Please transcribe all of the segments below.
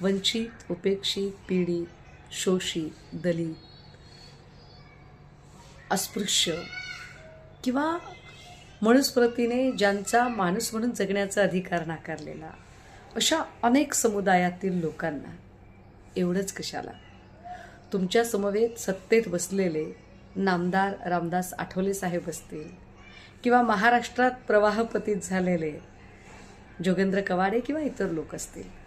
वंचित उपेक्षित पीडित शोषित दलित अस्पृश्य किंवा मनुस्मृतीने ज्यांचा माणूस म्हणून जगण्याचा अधिकार नाकारलेला अशा अनेक समुदायातील लोकांना एवढंच कशाला? तुमच्या समवेत सत्तेत बसलेले नामदार रामदास आठवले साहेब असतील किंवा महाराष्ट्रात प्रवाहपतीत झालेले जोगेंद्र कवाडे किंवा इतर लोक असतील.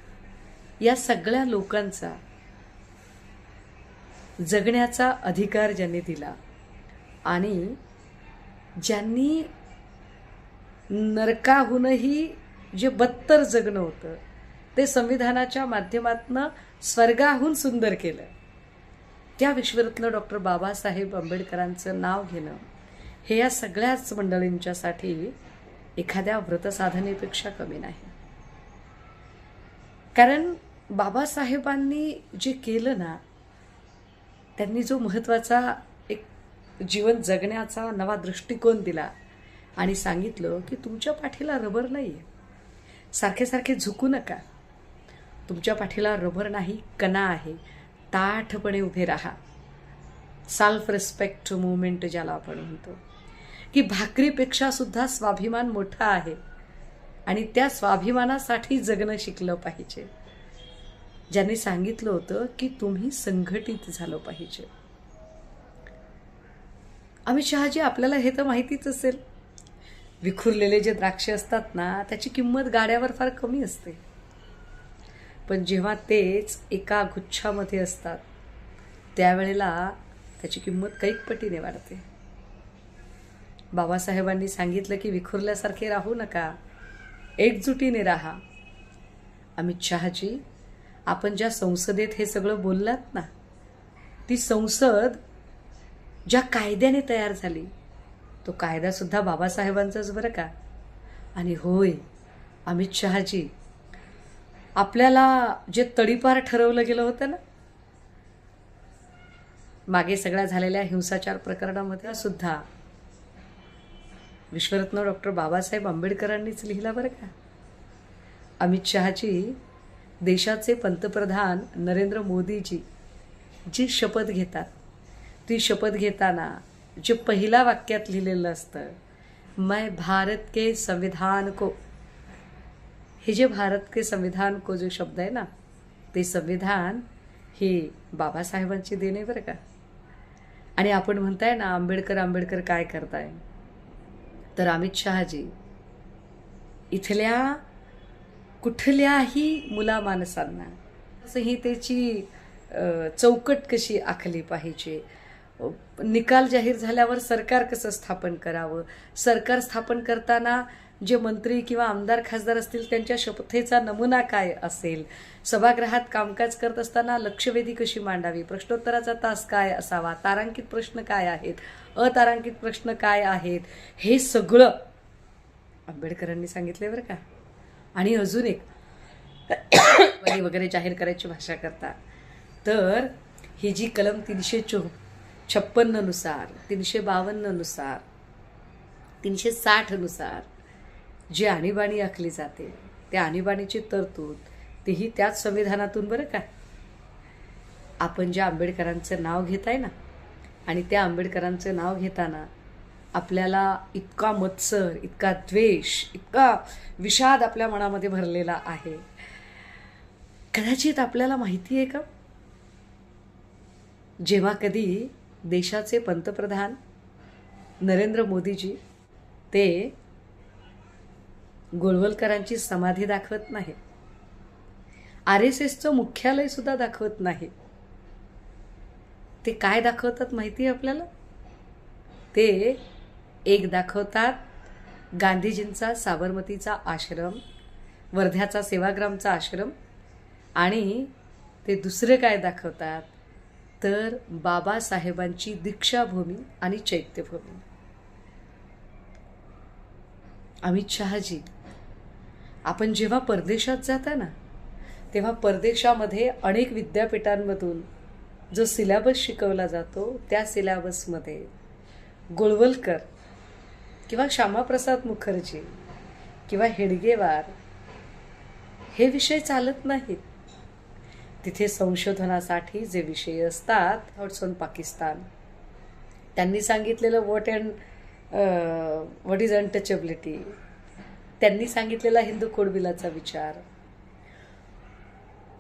या सगळ्या लोकांचा जगण्याचा अधिकार ज्यांनी दिला आणि ज्यांनी नरकाहूनही जे बत्तर जगणं होतं ते संविधानाच्या माध्यमातनं स्वर्गाहून सुंदर केलं. त्या विश्वरत्न डॉक्टर बाबासाहेब आंबेडकरांचं नाव घेणं हे या सगळ्याच मंडळींच्यासाठी एखाद्या व्रतसाधनेपेक्षा कमी नाही. कारण बाबासाहेबांनी जे केलं ना त्यांनी जो महत्त्वाचा एक जीवन जगण्याचा नवा दृष्टिकोन दिला आणि सांगितलं की तुमच्या पाठीला रबर नाही आहे सारखे सारखे झुकू नका. तुमच्या पाठीला रबर नाही कणा आहे. ताठपणे उभे राहा. सेल्फ रिस्पेक्ट मुवमेंट ज्याला आपण म्हणतो. की भाकरीपेक्षा सुद्धा स्वाभिमान मोठा आहे. आणि त्या स्वाभिमानासाठी जगणं शिकलं पाहिजे. ज्यांनी सांगितलं होतं की तुम्ही संघटित झालं पाहिजे. अमित शहाजी आपल्याला हे तर माहितीच असेल. विखुरलेले जे द्राक्ष असतात ना त्याची किंमत गाड्यावर फार कमी असते. पण जेव्हा तेच एका गुच्छामध्ये असतात त्यावेळेला त्याची किंमत कैक पटीने वाढते. बाबासाहेबांनी सांगितलं की विखुरल्यासारखे राहू नका एकजुटीने राहा. अमित शहाजी आपण ज्या संसदेत हे सगळं बोललात ना ती संसद ज्या कायद्याने तयार झाली तो कायदासुद्धा बाबासाहेबांचाच बरं का? आणि होय अमित शहाजी आपल्याला जे तडीपार ठरवलं गेलं होतं ना मागे सगळ्या झालेल्या हिंसाचार प्रकरणामध्ये सुद्धा विश्वरत्न डॉक्टर बाबासाहेब आंबेडकरांनीच लिहिला बरं का? अमित शहाजी देशाचे पंतप्रधान नरेंद्र मोदीजी जी शपथ घेतात ती शपथ घेताना जे पहिल्या वाक्यात लिहिलेलं असतं मैं भारत के संविधान को. हे जे भारत के संविधान को जो शब्द आहे ना ते संविधान हे बाबासाहेबांची देणे बरं का. आणि आपण म्हणताय ना आंबेडकर आंबेडकर काय करताय? तर अमित शहाजी इथल्या कुठल्याही मुला माणसांना असं ही त्याची चौकट कशी आखली पाहिजे? निकाल जाहीर झाल्यावर सरकार कसं स्थापन करावं? सरकार स्थापन करताना जे मंत्री किंवा आमदार खासदार असतील त्यांच्या शपथेचा नमुना काय असेल? सभागृहात कामकाज करत असताना लक्षवेधी कशी मांडावी? प्रश्नोत्तराचा तास काय असावा? तारांकित प्रश्न काय आहेत? अतारांकित प्रश्न काय आहेत? हे सगळं आंबेडकरांनी सांगितले बरं का. आणि अजून एक. वगैरे जाहीर करायची भाषा करता. तर ही जी कलम तीनशे चो छप्पन्ननुसार तीनशे बावन्ननुसार तीनशे साठनुसार जी आणीबाणी आखली जाते त्या आणीबाणीची तरतूद तीही त्याच संविधानातून बरं का? आपण ज्या आंबेडकरांचं नाव घेताय ना आणि त्या आंबेडकरांचं नाव घेताना आपल्याला इतका मत्सर इतका द्वेष इतका विषाद आपल्या मनामध्ये भरलेला आहे. कदाचित आपल्याला माहिती आहे का? जेव्हा कधी देशाचे पंतप्रधान नरेंद्र मोदीजी ते गोळवलकरांची समाधी दाखवत नाही आर एस एसचं मुख्यालयसुद्धा दाखवत नाही ते काय दाखवतात माहिती आहे आपल्याला? ते एक दाखवतात. गांधीजींचा साबरमतीचा आश्रम वर्ध्याचा सेवाग्रामचा आश्रम आणि ते दुसरं काय दाखवतात? तर बाबासाहेबांची दीक्षाभूमी आणि चैत्यभूमी. अमित शहाजी आपण जेव्हा परदेशात जाता ना तेव्हा परदेशामध्ये अनेक विद्यापीठांमधून जो सिलॅबस शिकवला जातो त्या सिलॅबसमध्ये गोळवलकर किंवा श्यामाप्रसाद मुखर्जी किंवा हेडगेवार हे विषय चालत नाहीत. तिथे संशोधनासाठी जे विषय असतात थॉट्स ऑन पाकिस्तान. त्यांनी सांगितलेलं what and what is untouchability? त्यांनी सांगितलेला हिंदू कोडबिलाचा विचार.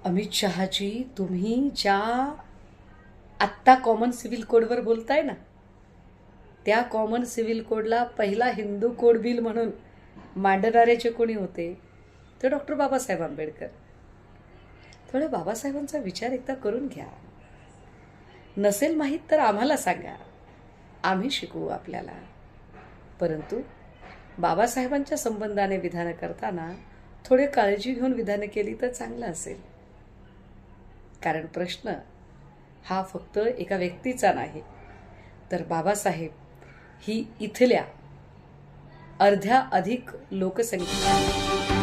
अमित शहाजी तुम्ही ज्या आत्ता कॉमन सिव्हिल कोडवर बोलताय ना त्या कॉमन सिव्हिल कोडला पहिला हिंदू कोड बिल म्हणून मांडणारे जे कोणी होते? ते डॉक्टर बाबासाहेब आंबेडकर. थोडं बाबासाहेबांचा विचार एकदा करून घ्या. नसेल माहीत तर आम्हाला सांगा. आम्ही शिकवू आपल्याला. परंतु बाबासाहेबांच्या संबंधाने विधानं करताना थोडे काळजी घेऊन विधानं केली तर चांगलं असेल. कारण प्रश्न हा फक्त एका व्यक्तीचा नाही तर बाबासाहेब ही इथल्या अर्ध्या अधिक लोकसंख्या.